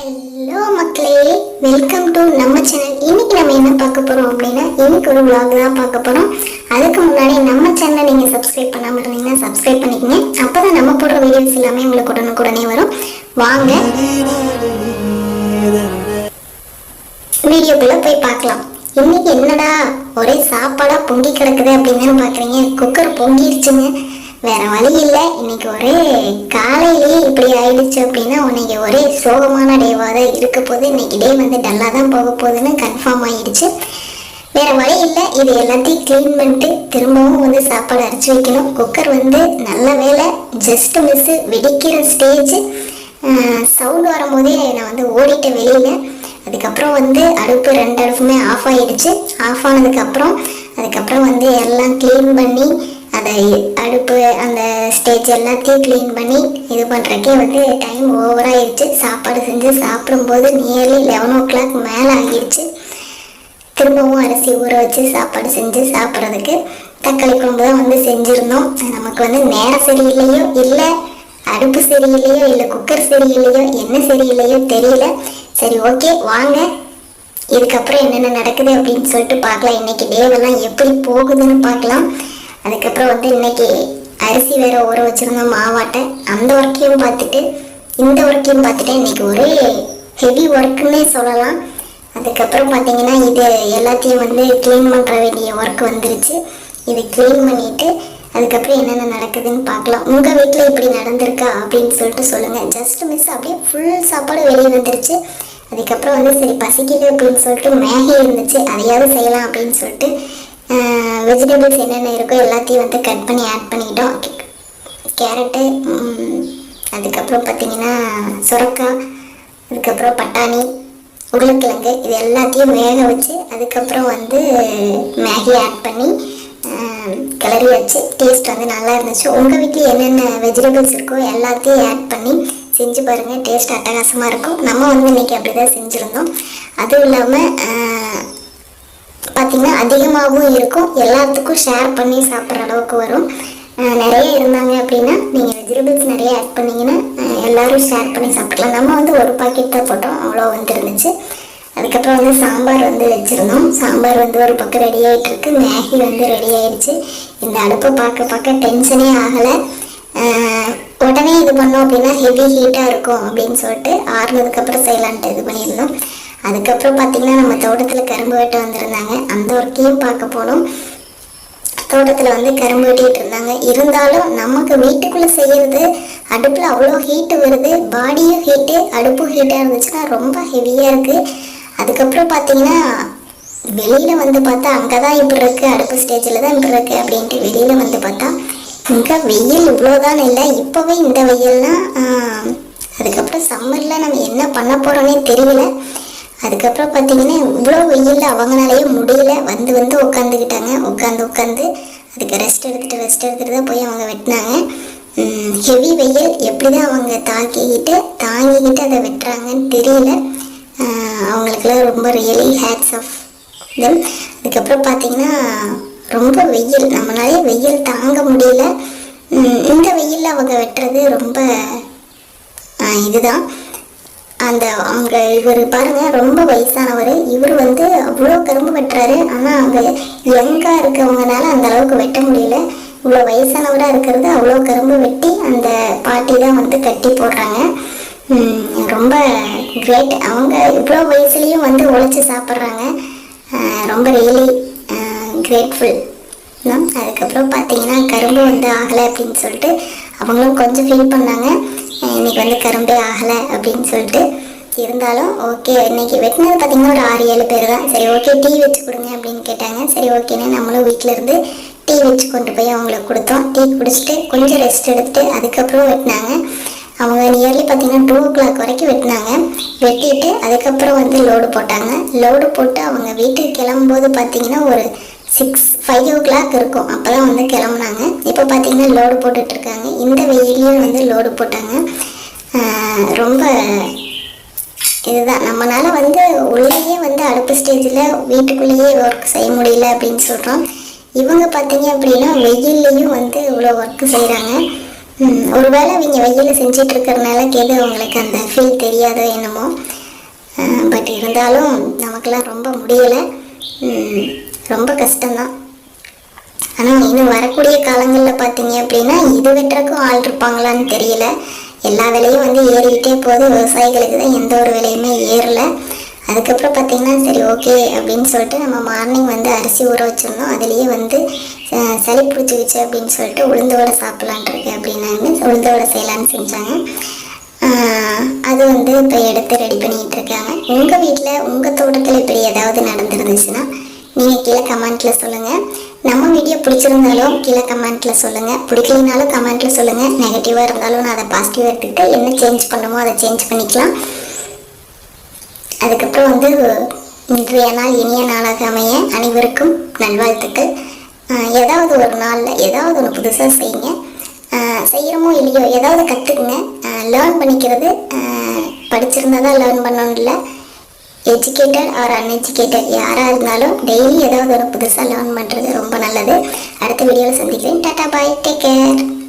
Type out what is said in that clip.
Hello மக்களே. Welcome to நம்ம channel இன்னைக்கு நம்ம என்ன பார்க்க போறோம் அப்படின்னா இன்னைக்கு ஒரு vlog தான் பார்க்க போறோம். அதுக்கு முன்னாடி நம்ம சேனலை நீங்க சப்ஸ்கிரைப் பண்ணாம இருந்தீங்கன்னா சப்ஸ்கிரைப் பண்ணிக்கங்க. அப்பதான் நம்ம போடுற வீடியோஸ் எல்லாமே உங்களுக்கு உடனுக்குடனே வரும். வாங்க. வீடியோக்குள்ள போய் பார்க்கலாம். இன்னைக்கு என்னடா ஒரே சாப்பாடா பொங்கி கிடக்குது அப்படின்னு பாக்குறீங்க குக்கர் பொங்கிருச்சுங்க. வேற வழி இல்லை. இன்னைக்கு ஒரே காலையிலேயே இப்படி ஆயிடுச்சு அப்படின்னா உனக்கு ஒரே சோகமான டேவாக தான் இருக்க போது இன்னைக்கு டே வந்து டல்லாக தான் போக போகுதுன்னு கன்ஃபார்ம் ஆயிடுச்சு. வேற வழி இல்லை. இது எல்லாத்தையும் க்ளீன் பண்ணிட்டு திரும்பவும் வந்து சாப்பாடு அரைச்சி வைக்கணும். குக்கர் வந்து நல்ல வேலை ஜஸ்ட் மிஸ்ஸு வெடிக்கிற ஸ்டேஜ் சவுண்ட் வரும்போதே நான் வந்து ஓடிட்டேன் வெளியில். அதுக்கப்புறம் வந்து அடுப்பு ரெண்டு அடுப்புமே ஆஃப் ஆயிடுச்சு. ஆஃப் ஆனதுக்கப்புறம் அதுக்கப்புறம் வந்து எல்லாம் க்ளீன் பண்ணி அதை அடுப்பு அந்த ஸ்டேஜ் எல்லாத்தையும் க்ளீன் பண்ணி இது பண்ணுறக்கே வந்து டைம் ஓவராகிடுச்சு சாப்பாடு செஞ்சு சாப்பிடும்போது நியர்லி லெவன் ஓ கிளாக் மேலே ஆகிடுச்சு திரும்பவும் அரிசி ஊற வச்சு சாப்பாடு செஞ்சு சாப்பிட்றதுக்கு தக்காளி குழம்பு தான் வந்து செஞ்சுருந்தோம். நமக்கு வந்து நேரம் சரியில்லையோ இல்லை அடுப்பு சரியில்லையோ இல்லை குக்கர் சரியில்லையோ என்ன சரியில்லையோ தெரியல. சரி ஓகே வாங்க. இதுக்கப்புறம் என்னென்ன நடக்குது அப்படின்னு சொல்லிட்டு பார்க்கலாம். இன்னைக்கு டேவெல்லாம் எப்படி போகுதுன்னு பார்க்கலாம். அதுக்கப்புறம் வந்து இன்னைக்கு அரிசி வேற ஊற வச்சிருந்தோம் மாவாட்டை. அந்த ஒர்க்கையும் பார்த்துட்டு இந்த ஒர்க்கையும் பார்த்துட்டு இன்னைக்கு ஒரே ஹெவி ஒர்க்குன்னே சொல்லலாம். அதுக்கப்புறம் பார்த்தீங்கன்னா இது எல்லாத்தையும் வந்து க்ளீன் பண்ணுற வேண்டிய ஒர்க் வந்துருச்சு. இதை க்ளீன் பண்ணிட்டு அதுக்கப்புறம் என்னென்ன நடக்குதுன்னு பார்க்கலாம். உங்கள் வீட்டில் இப்படி நடந்திருக்கா அப்படின்னு சொல்லிட்டு சொல்லுங்கள் ஜஸ்ட் மிஸ் அப்படியே ஃபுல் சாப்பாடு வெளியே வந்துருச்சு. அதுக்கப்புறம் வந்து சரி பசிக்குது அப்படின்னு சொல்லிட்டு மேகி இருந்துச்சு. அதையாவது செய்யலாம் அப்படின்னு சொல்லிட்டு வெஜிடபிள்ஸ் என்னென்ன இருக்கோ எல்லாத்தையும் வந்து கட் பண்ணி ஆட் பண்ணிக்கிட்டோம் கேரட்டு அதுக்கப்புறம் பார்த்தீங்கன்னா சுரக்காய் அதுக்கப்புறம் பட்டாணி உருளைக்கிழங்கு இது எல்லாத்தையும் வேக வச்சு அதுக்கப்புறம் வந்து மேகி ஆட் பண்ணி கிளறி வச்சு டேஸ்ட் வந்து நல்லா இருந்துச்சு. உங்கள் வீட்டில் என்னென்ன வெஜிடபிள்ஸ் இருக்கோ எல்லாத்தையும் ஆட் பண்ணி செஞ்சு பாருங்கள் டேஸ்ட் அட்டகாசமாக இருக்கும். நம்ம வந்து இன்னைக்கு அப்படி தான் செஞ்சுருந்தோம். அதுவும் இல்லாமல் பார்த்திங்கன்னா அதிகமாகவும் இருக்கும். எல்லாத்துக்கும் ஷேர் பண்ணி சாப்பிட்ற அளவுக்கு வரும். நிறைய இருந்தாங்க அப்படின்னா நீங்கள் வெஜிடபிள்ஸ் நிறைய ஆட் பண்ணிங்கன்னா எல்லோரும் எல்லாரும் ஷேர் பண்ணி சாப்பிடலாம் நம்ம வந்து ஒரு பாக்கெட் தான் போட்டோம். அவ்வளோ வந்துருந்துச்சு. அதுக்கப்புறம் வந்து சாம்பார் வந்து வச்சுருந்தோம். சாம்பார் வந்து ஒரு பக்கம் ரெடி ஆகிட்டு இருக்கு மேகி வந்து ரெடி ஆகிடுச்சு இந்த அடுப்பை பார்க்க பார்க்க டென்ஷனே ஆகலை. உடனே இது பண்ணோம் அப்படின்னா ஹெவி ஹீட்டாக இருக்கும் அப்படின்னு சொல்லிட்டு ஆறுனதுக்கப்புறம் செய்யலான்ட்டு இது பண்ணியிருந்தோம். அதுக்கப்புறம் பார்த்தீங்கன்னா நம்ம தோட்டத்தில் கரும்பு வெட்ட வந்திருந்தாங்க. அந்த ஒர்க்கையும் பார்க்க போனோம். தோட்டத்தில் வந்து கரும்பு வெட்டிட்டு இருந்தாங்க. இருந்தாலும் நமக்கு வீட்டுக்குள்ளே செய்யறது அடுப்பில் அவ்வளோ ஹீட்டு வருது. பாடியும் ஹீட்டு அடுப்பும் ஹீட்டாக இருந்துச்சுன்னா ரொம்ப ஹெவியாக இருக்குது அதுக்கப்புறம் பார்த்தீங்கன்னா வெளியில் வந்து பார்த்தா அங்கே தான் இப்படி இருக்குது அடுப்பு ஸ்டேஜில் தான் இப்படி இருக்குது அப்படின்ட்டு வெளியில் வந்து பார்த்தா இங்கே வெயில் இவ்வளோதான் இல்லை. இப்போவே இந்த வெயில்னால் அதுக்கப்புறம் சம்மரில் நம்ம என்ன பண்ண போகிறோன்னே தெரியல. அதுக்கப்புறம் பார்த்தீங்கன்னா இவ்வளோ வெயிலில் அவங்களாலேயே முடியல. வந்து வந்து உட்காந்துக்கிட்டாங்க உட்காந்து உட்காந்து அதுக்கு ரெஸ்ட் எடுத்துகிட்டு ரெஸ்ட் எடுத்துகிட்டு தான் போய் அவங்க வெட்டினாங்க. ஹெவி வெயில். எப்படி தான் அவங்க தாக்கிக்கிட்டு தாங்கிக்கிட்டு அதை வெட்டுறாங்கன்னு தெரியல. அவங்களுக்குலாம் ரொம்ப ரியலி ஹேட்ஸ் ஆஃப் தென் அதுக்கப்புறம் பார்த்தீங்கன்னா ரொம்ப வெயில். நம்மளாலே வெயில் தாங்க முடியல. இந்த வெயிலில் அவங்க வெட்டுறது ரொம்ப இதுதான். அந்த அவங்க இவர் பாருங்க ரொம்ப வயசானவர். இவர் வந்து அவ்வளோ கரும்பு வெட்டுறாரு. ஆனால் அங்கே யங்காக இருக்கவங்கனால அந்த அளவுக்கு வெட்ட முடியல. இவ்வளோ வயசானவராக இருக்கிறது அவ்வளோ கரும்பு வெட்டி அந்த பாட்டி தான் வந்து கட்டி போடுறாங்க. ரொம்ப கிரேட். அவங்க இவ்வளோ வயசுலேயும் வந்து உழைச்சி சாப்பிட்றாங்க. ரொம்ப ரியலி கிரேட்ஃபுல் அதுக்கப்புறம் பார்த்தீங்கன்னா கரும்பு வந்து ஆகலை அப்படின்னு சொல்லிட்டு அவங்களும் கொஞ்சம் ஃபீல் பண்ணாங்க. இன்னைக்கு வந்து கரும்பே ஆகலை அப்படின்னு சொல்லிட்டு இருந்தாலும் ஓகே இன்னைக்கு வெட்டினது பார்த்தீங்கன்னா ஒரு ஆறு ஏழு பேர் தான். சரி ஓகே டீ வச்சு கொடுங்க அப்படின்னு கேட்டாங்க. சரி ஓகேன்னு நம்மளும் வீட்டில் இருந்து டீ வச்சு கொண்டு போய் அவங்களுக்கு கொடுத்தோம். டீ குடிச்சிட்டு கொஞ்சம் ரெஸ்ட் எடுத்துட்டு அதுக்கப்புறம் வெட்டினாங்க. அவங்க நியர்லி பார்த்தீங்கன்னா டூ ஓ கிளாக் வரைக்கும் வெட்டினாங்க. வெட்டிட்டு அதுக்கப்புறம் வந்து லோடு போட்டாங்க. லோடு போட்டு அவங்க வீட்டுக்கு கிளம்பும்போது பார்த்தீங்கன்னா ஒரு சிக்ஸ் ஃபைவ் ஓ கிளாக் இருக்கும். அப்போ தான் வந்து கிளம்புனாங்க. இப்போ பார்த்தீங்கன்னா லோடு போட்டுட்ருக்காங்க. இந்த வெயிலையும் வந்து லோடு போட்டாங்க. ரொம்ப இதுதான். நம்மளால் வந்து உள்ளேயே வந்து அடுப்பு ஸ்டேஜில் வீட்டுக்குள்ளேயே ஒர்க் செய்ய முடியல அப்படின்னு சொல்கிறோம் இவங்க பார்த்தீங்க அப்படின்னா வெயில்லையும் வந்து இவ்வளோ ஒர்க்கு செய்கிறாங்க ஒருவேளை இவங்க வெயில் செஞ்சிட்டு இருக்கிறனால கேது அவங்களுக்கு அந்த ஃபீல் தெரியாதோ என்னமோ. பட் இருந்தாலும் நமக்கெல்லாம் ரொம்ப முடியலை. ரொம்ப கஷ்டம்தான். ஆனால் இன்னும் வரக்கூடிய காலங்களில் பார்த்தீங்க அப்படின்னா இது வெட்டுறக்கும் ஆள் இருப்பாங்களான்னு தெரியல. எல்லா விலையும் வந்து ஏறிக்கிட்டே போது விவசாயிகளுக்கு தான் எந்த ஒரு விலையுமே ஏறல. அதுக்கப்புறம் பார்த்தீங்கன்னா சரி ஓகே அப்படின்னு சொல்லிட்டு நம்ம மார்னிங் வந்து அரிசி ஊற வச்சுருந்தோம். அதுலேயே வந்து சளி பிடிச்சிக்கிச்சு அப்படின்னு சொல்லிட்டு உளுந்தோட சாப்பிட்லான்ட்ருக்கு அப்படின்னாங்க உளுந்தோட செய்யலான்னு செஞ்சாங்க. அது வந்து இப்போ எடுத்து ரெடி பண்ணிகிட்டு இருக்காங்க. உங்கள் வீட்டில் உங்கள் தோட்டத்தில் இப்படி ஏதாவது நடந்துருந்துச்சுன்னா நீங்கள் கீழே கமெண்ட்டில் சொல்லுங்கள் நம்ம வீடியோ பிடிச்சிருந்தாலும் கீழே கமெண்ட்டில் சொல்லுங்கள் பிடிக்கலனாலும் கமெண்ட்டில் சொல்லுங்கள் நெகட்டிவாக இருந்தாலும் நான் அதை பாசிட்டிவாக எடுத்துக்கிட்டு என்ன சேஞ்ச் பண்ணணுமோ அதை சேஞ்ச் பண்ணிக்கலாம். அதுக்கப்புறம் வந்து இன்றைய நாள் இனிய நாளாக அமைய அனைவருக்கும் நல்வாழ்த்துக்கள். ஏதாவது ஒரு நாளில் ஏதாவது ஒன்று புதுசாக செய்யுங்க. செய்கிறமோ செய்கிறோமோ இல்லையோ ஏதாவது கற்றுக்குங்க லேர்ன் பண்ணிக்கிறது படிச்சிருந்தால் படிச்சிருந்தா தான் லேர்ன் பண்ணணும் இல்லை. எஜுகேட்டட் ஆர் அன்எஜுகேட்டட் யாராக இருந்தாலும் டெய்லி ஏதாவது ஒரு புதுசாக லேர்ன் பண்ணுறது ரொம்ப நல்லது. அடுத்த வீடியோவில் சந்திக்கிறேன். Tata bye take care